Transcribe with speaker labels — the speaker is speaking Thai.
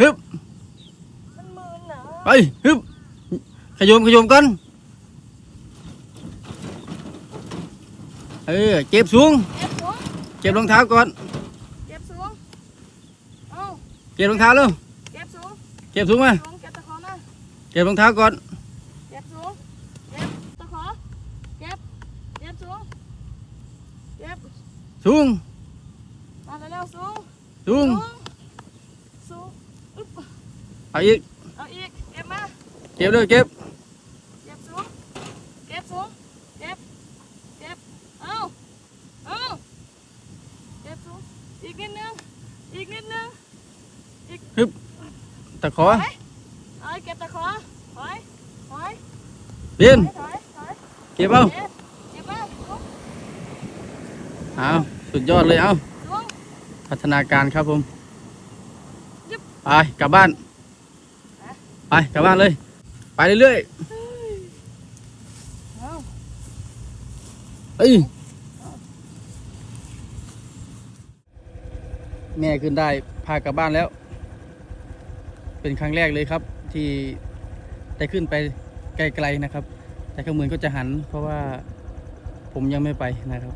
Speaker 1: ฮึบ
Speaker 2: มันมืนเหรอ
Speaker 1: ไปฮึบขยมขยมกันเออเก็บสูง
Speaker 2: เก็บสูง
Speaker 1: เก็บรองเท้าก่อน
Speaker 2: เก็บสูงเอา
Speaker 1: เก็บรองเท้าแล้ว
Speaker 2: เก็บสูง
Speaker 1: เก็บสูงมา
Speaker 2: สูงเก็บตะขอมา
Speaker 1: เก็บรองเท้าก่อน
Speaker 2: เก็บสูงเก็บตะขอเก็บเก็บสูงเก็บ
Speaker 1: สูง
Speaker 2: มาเร็วๆสูง
Speaker 1: สูง
Speaker 2: สูงอึ๊บ
Speaker 1: เอาอีก
Speaker 2: เอาอีก เก็บมา
Speaker 1: เก็บเลยเก็บ
Speaker 2: เก็บสูง เก็บสูง เก็บ เก็บ เอาเอาเก็บสูง อีกนิดนึง อีกนิดนึง
Speaker 1: ตะขอ
Speaker 2: ถอยถอยเก็บตะขอถอยถอย
Speaker 1: เปลี่ยน
Speaker 2: ถอยถอย
Speaker 1: เก็บเอา
Speaker 2: เก็บเก็บมาสูง
Speaker 1: เอาสุดยอดเลยเอา
Speaker 2: สูง
Speaker 1: พัฒนาการครับผม
Speaker 2: ยึบ
Speaker 1: ไปกลับบ้าน ไปกลับบ้านเลย ไปเรื่อยๆเอ้ยแม่ขึ้นได้พากลับบ้านแล้ว เป็นครั้งแรกเลยครับ ที่ได้ขึ้นไปไกลๆนะครับ แต่ข้างมือก็จะหัน เพราะว่าผมยังไม่ไปนะครับ